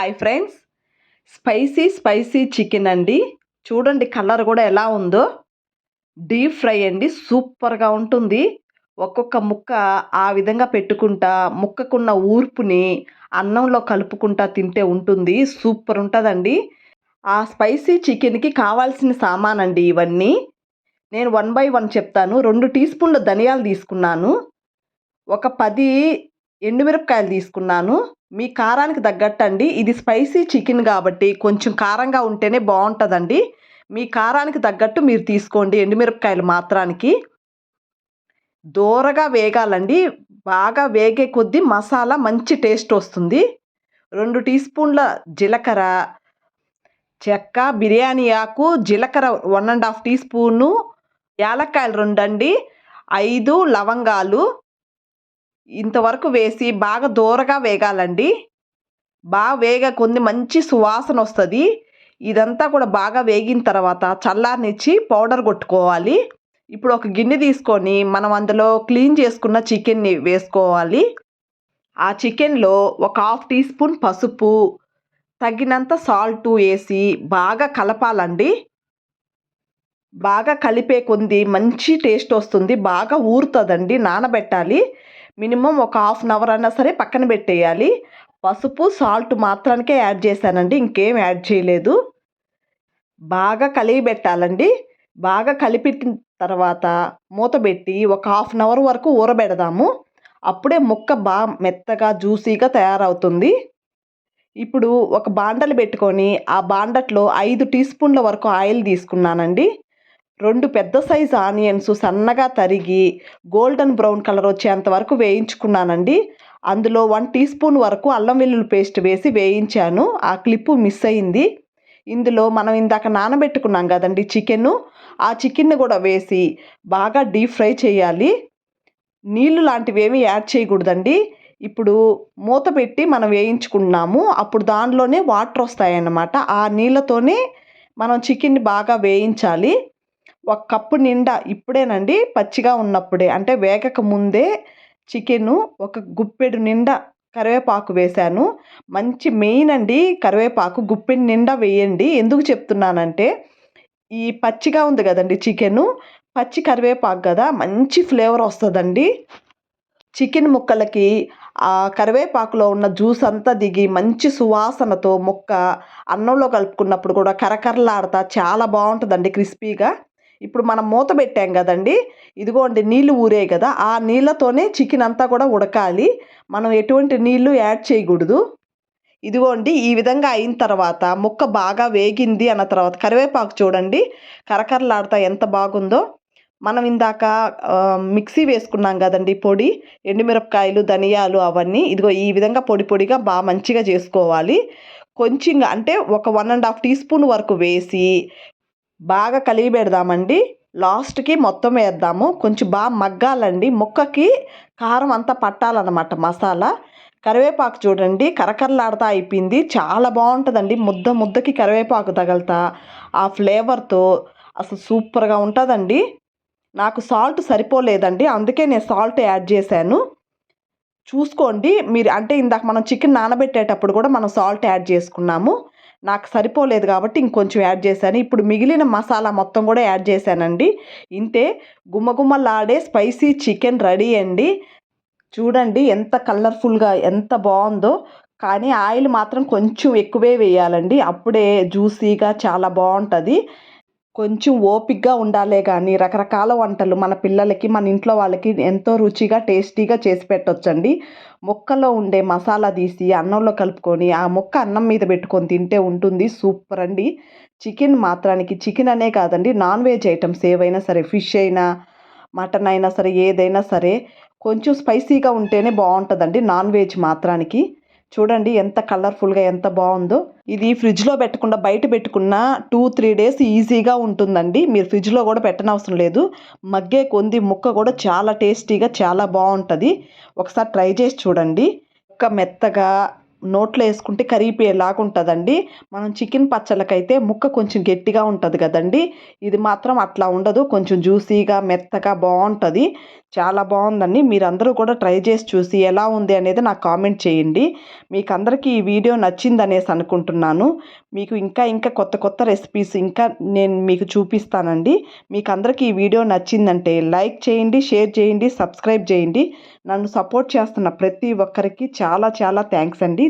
Hi friends. Spicy spicy chicken అండి. చూడండి colour కూడా ఎలా ఉందో. డీప్ ఫ్రై అండి. సూపర్గా ఉంటుంది. ఒక్కొక్క ముక్క ఆ విధంగా పెట్టుకుంటా ముక్కకున్న ఊర్పుని అన్నంలో కలుపుకుంటా తింటే ఉంటుంది. సూపర్ ఉంటుందండి. ఆ స్పైసీ చికెన్కి కావాల్సిన సామాన్ అండి ఇవన్నీ. నేను వన్ బై వన్ చెప్తాను. రెండు టీ స్పూన్ల ధనియాలు తీసుకున్నాను. ఒక పది ఎండుమిరపకాయలు తీసుకున్నాను. మీ కారానికి తగ్గట్టు అండి ఇది స్పైసీ చికెన్ కాబట్టి కొంచెం కారంగా ఉంటేనే బాగుంటుందండి. మీ కారానికి తగ్గట్టు మీరు తీసుకోండి ఎండుమిరపకాయలు మాత్రానికి. దూరగా వేగాలండి. బాగా వేగే కొద్దీ మసాలా మంచి టేస్ట్ వస్తుంది. రెండు టీ స్పూన్ల జీలకర్ర చెక్క బిర్యానీ ఆకు జీలకర్ర one and half teaspoon యాలక్కాయలు రెండండి ఐదు లవంగాలు ఇంతవరకు వేసి బాగా దూరగా వేగాలండి. బాగా వేగ కొన్ని మంచి సువాసన వస్తుంది. ఇదంతా కూడా బాగా వేగిన తర్వాత చల్లారనిచ్చి పౌడర్ కొట్టుకోవాలి. ఇప్పుడు ఒక గిన్నె తీసుకొని మనం అందులో క్లీన్ చేసుకున్న చికెన్ని వేసుకోవాలి. ఆ చికెన్లో ఒక హాఫ్ టీ స్పూన్ పసుపు తగినంత సాల్ట్ వేసి బాగా కలపాలండి. బాగా కలిపే కొంది మంచి టేస్ట్ వస్తుంది. బాగా ఊరుతుందండి నానబెట్టాలి. మినిమం ఒక హాఫ్ అన్ అవర్ అయినా సరే పక్కన పెట్టేయాలి. పసుపు సాల్ట్ మాత్రానికే యాడ్ చేశానండి ఇంకేం యాడ్ చేయలేదు. బాగా కలిగి పెట్టాలండి. బాగా కలిపిన తర్వాత మూత పెట్టి ఒక హాఫ్ అన్ అవర్ వరకు ఊరబెడదాము. అప్పుడే ముక్క బాగా మెత్తగా జ్యూసీగా తయారవుతుంది. ఇప్పుడు ఒక బాండలు పెట్టుకొని ఆ బాండట్లో ఐదు టీ స్పూన్ల వరకు ఆయిల్ తీసుకున్నానండి. రెండు పెద్ద సైజు ఆనియన్స్ సన్నగా తరిగి గోల్డెన్ బ్రౌన్ కలర్ వచ్చేంత వరకు వేయించుకున్నానండి. అందులో వన్ టీ స్పూన్ వరకు అల్లం వెల్లుల్లి పేస్ట్ వేసి వేయించాను. ఆ క్లిప్పు మిస్ అయింది. ఇందులో మనం ఇందాక నానబెట్టుకున్నాం కదండి చికెన్. ఆ చికెన్ని కూడా వేసి బాగా డీప్ ఫ్రై చేయాలి. నీళ్ళు లాంటివి ఏమీ యాడ్ చేయకూడదండి. ఇప్పుడు మూత పెట్టి మనం వేయించుకున్నాము. అప్పుడు దానిలోనే వాటర్ వస్తాయన్నమాట. ఆ నీళ్ళతోనే మనం చికెన్ని బాగా వేయించాలి. ఒక కప్పు నిండా ఇప్పుడేనండి పచ్చిగా ఉన్నప్పుడే. అంటే వేగక ముందే చికెను ఒక గుప్పెడు నిండా కరివేపాకు వేశాను. మంచి మెయిన్ అండి కరివేపాకు గుప్పెడు నిండా వేయండి. ఎందుకు చెప్తున్నానంటే ఈ పచ్చిగా ఉంది కదండి చికెను. పచ్చి కరివేపాకు కదా మంచి ఫ్లేవర్ వస్తుందండి. చికెన్ ముక్కలకి ఆ కరివేపాకులో ఉన్న జ్యూస్ అంతా దిగి మంచి సువాసనతో ముక్క అన్నంలో కలుపుకున్నప్పుడు కూడా కరకరలాడతా చాలా బాగుంటుందండి క్రిస్పీగా. ఇప్పుడు మనం మూత పెట్టాం కదండి. ఇదిగోండి నీళ్ళు ఊరే కదా. ఆ నీళ్ళతోనే చికెన్ అంతా కూడా ఉడకాలి. మనం ఎటువంటి నీళ్ళు యాడ్ చేయకూడదు. ఇదిగోండి ఈ విధంగా అయిన తర్వాత ముక్క బాగా వేగింది అన్న తర్వాత కరివేపాకు చూడండి. కరకరలాడుతా ఎంత బాగుందో. మనం ఇందాక మిక్సీ వేసుకున్నాం కదండి పొడి. ఎండుమిరపకాయలు ధనియాలు అవన్నీ. ఇదిగో ఈ విధంగా పొడి పొడిగా బాగా మంచిగా చేసుకోవాలి. కొంచెం అంటే ఒక one and half teaspoon వరకు వేసి బాగా కలిగి పెడదామండి. లాస్ట్కి మొత్తం వేద్దాము. కొంచెం బాగా మగ్గాలండి. ముక్కకి కారం అంతా పట్టాలన్నమాట మసాలా. కరివేపాకు చూడండి కరకరలాడుతా అయిపోయింది. చాలా బాగుంటుందండి. ముద్ద ముద్దకి కరివేపాకు తగలుతా ఆ ఫ్లేవర్తో అసలు సూపర్గా ఉంటుందండి. నాకు సాల్ట్ సరిపోలేదండి. అందుకే నేను సాల్ట్ యాడ్ చేశాను. చూసుకోండి. మీరు అంటే ఇందాక మనం చికెన్ నానబెట్టేటప్పుడు కూడా మనం సాల్ట్ యాడ్ చేసుకున్నాము. నాకు సరిపోలేదు కాబట్టి ఇంకొంచెం యాడ్ చేశాను. ఇప్పుడు మిగిలిన మసాలా మొత్తం కూడా యాడ్ చేశానండి. ఇంతే గుమ్మగుమ్మలాడే స్పైసీ చికెన్ రెడీ అండి. చూడండి ఎంత కలర్ఫుల్గా ఎంత బాగుందో. కానీ ఆయిల్ మాత్రం కొంచెం ఎక్కువే వేయాలండి. అప్పుడే జ్యూసీగా చాలా బాగుంటుంది. కొంచెం ఓపిక్గా ఉండాలే కానీ రకరకాల వంటలు మన పిల్లలకి మన ఇంట్లో వాళ్ళకి ఎంతో రుచిగా టేస్టీగా చేసి పెట్టొచ్చండి. ముక్కలో ఉండే మసాలా తీసి అన్నంలో కలుపుకొని ఆ ముక్క అన్నం మీద పెట్టుకొని తింటే ఉంటుంది. సూపర్ అండి. చికెన్ మాత్రానికి చికెన్ అనే కాదండి నాన్ వెజ్ ఐటమ్స్ ఏవైనా సరే ఫిష్ అయినా మటన్ అయినా సరే ఏదైనా సరే కొంచెం స్పైసీగా ఉంటేనే బాగుంటుందండి నాన్ వెజ్ మాత్రానికి. చూడండి ఎంత కలర్ఫుల్గా ఎంత బాగుందో. ఇది ఫ్రిడ్జ్లో పెట్టకుండా బయట పెట్టుకున్న టూ త్రీ డేస్ ఈజీగా ఉంటుందండి. మీరు ఫ్రిడ్జ్లో కూడా పెట్టనవసరం లేదు. మగ్గే కొంది ముక్క కూడా చాలా టేస్టీగా చాలా బాగుంటుంది. ఒకసారి ట్రై చేసి చూడండి. ముక్క మెత్తగా నోట్లో వేసుకుంటే కరిగిపోయేలాగా ఉంటుందండి మనం చికెన్ పచ్చళ్ళకైతే ముక్క కొంచెం గట్టిగా ఉంటుంది కదండి. ఇది మాత్రం అట్లా ఉండదు. కొంచెం జ్యూసీగా మెత్తగా బాగుంటుంది. చాలా బాగుందండి. మీరందరూ కూడా ట్రై చేసి చూసి ఎలా ఉంది అనేది నాకు కామెంట్ చేయండి. మీకు అందరికీ ఈ వీడియో నచ్చిందనేసి అనుకుంటున్నాను. మీకు ఇంకా ఇంకా కొత్త కొత్త రెసిపీస్ ఇంకా నేను మీకు చూపిస్తానండి. మీకు అందరికీ ఈ వీడియో నచ్చిందంటే లైక్ చేయండి షేర్ చేయండి సబ్స్క్రైబ్ చేయండి. నన్ను సపోర్ట్ చేస్తున్న ప్రతి ఒక్కరికి చాలా చాలా థ్యాంక్స్ అండి.